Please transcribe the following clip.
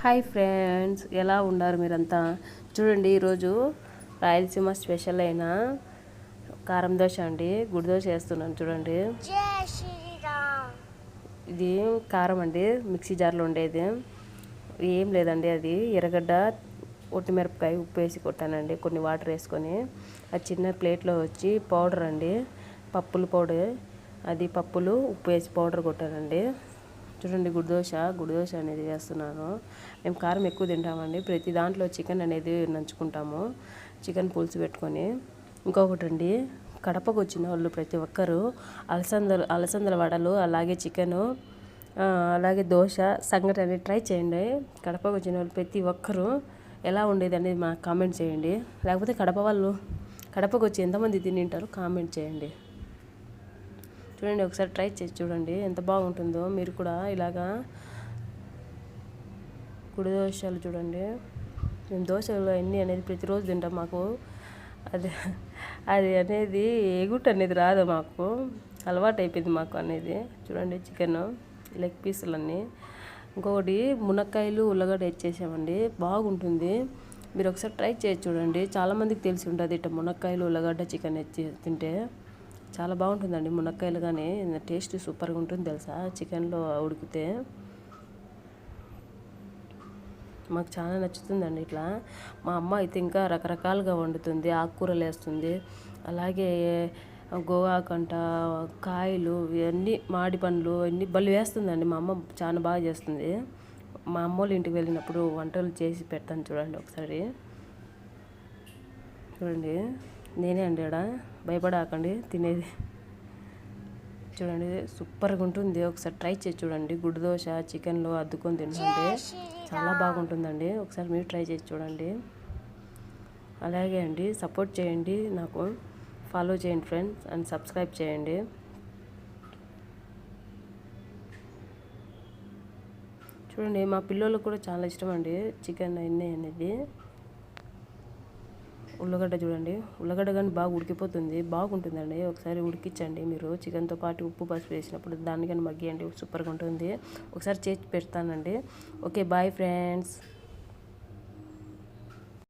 Hi friends ఎలా ఉన్నారు మీరంతా? చూడండి ఈరోజు రాయలసీమ స్పెషల్ అయిన కారం దోశ అండి. గుడి దోశ వేస్తున్నాను చూడండి. ఇది కారం అండి మిక్సీ జార్లో ఉండేది. ఏం లేదండి అది. ఎర్రగడ్డ ఒట్టిమిరపకాయ ఉప్పు వేసి కొట్టానండి. కొన్ని వాటర్ వేసుకొని. అది చిన్న ప్లేట్లో వచ్చి పౌడర్ అండి. పప్పుల పౌడర్. అది పప్పులు ఉప్పు వేసి పౌడర్ కొట్టానండి. చూడండి గుడి దోశ గుడి దోశ అనేది వేస్తున్నాను. మేము కారం ఎక్కువ తింటామండి. ప్రతి దాంట్లో చికెన్ అనేది నంచుకుంటాము. చికెన్ పులుసు పెట్టుకొని. ఇంకొకటి అండి కడపకు వచ్చిన వాళ్ళు ప్రతి ఒక్కరూ అలసందలు అలసందల వడలు అలాగే చికెను అలాగే దోశ సంగటి అనేది ట్రై చేయండి. కడపకు వచ్చిన వాళ్ళు ప్రతి ఒక్కరూ ఎలా ఉండేది అనేది మాకు కామెంట్ చేయండి. లేకపోతే కడప వాళ్ళు కడపకు వచ్చి ఎంతమంది తినింటారో కామెంట్ చేయండి. చూడండి ఒకసారి ట్రై చేసి చూడండి ఎంత బాగుంటుందో. మీరు కూడా ఇలాగా గుడి దోశలు చూడండి. మేము దోశలు అన్నీ అనేది ప్రతిరోజు తింటాం మాకు. అది అది అనేది ఎగుట అనేది రాదు మాకు. అలవాటు అయిపోయింది మాకు అనేది. చూడండి చికెన్ లెగ్ పీసులన్నీ ఇంకొకటి మునక్కాయలు ఉల్లగడ్డ ఇచ్చేసామండి బాగుంటుంది. మీరు ఒకసారి ట్రై చేసి చూడండి. చాలామందికి తెలిసి ఉంటుంది ఇట్లా మునక్కాయలు ఉల్లగడ్డ చికెన్ ఇచ్చి తింటే. చాలా బాగుంటుందండి మునక్కాయలు కానీ టేస్ట్ సూపర్గా ఉంటుంది తెలుసా? చికెన్లో ఉడికితే. మాకు చాలా నచ్చుతుందండి ఇట్లా. మా అమ్మ అయితే ఇంకా రకరకాలుగా వండుతుంది ఆకుకూరలు వేస్తుంది. అలాగే గోవాకంట కాయలు ఇవన్నీ మాడి పండ్లు అన్నీ బలి వేస్తుందండి. మా అమ్మ చాలా బాగా చేస్తుంది. మా అమ్మ వాళ్ళ ఇంటికి వెళ్ళినప్పుడు వంటలు చేసి పెడతాను చూడండి ఒకసారి. చూడండి. నేనే అండి ఇక్కడ భయపడాకండి తినేది. చూడండి సూపర్గా ఉంటుంది. ఒకసారి ట్రై చేసి చూడండి. గుడ్డు దోశ చికెన్లో అద్దుకొని తింటుంటే చాలా బాగుంటుందండి. ఒకసారి మీరు ట్రై చేసి చూడండి. అలాగే అండి సపోర్ట్ చేయండి నాకు. ఫాలో చేయండి ఫ్రెండ్స్ అండ్ సబ్స్క్రైబ్ చేయండి. చూడండి మా పిల్లలకు కూడా చాలా ఇష్టం అండి. చికెన్ అన్నీ అనేది. ఉల్లగడ్డ చూడండి. ఉల్లగడ్డ కానీ బాగా ఉడికిపోతుంది. బాగుంటుందండి. ఒకసారి ఉడికించండి మీరు. చికెన్తో పాటు ఉప్పు పసుపు వేసినప్పుడు దాన్ని కానీ మగ్గియండి. సూపర్గా ఉంటుంది. ఒకసారి చేసి పెడతానండి. Okay bye friends.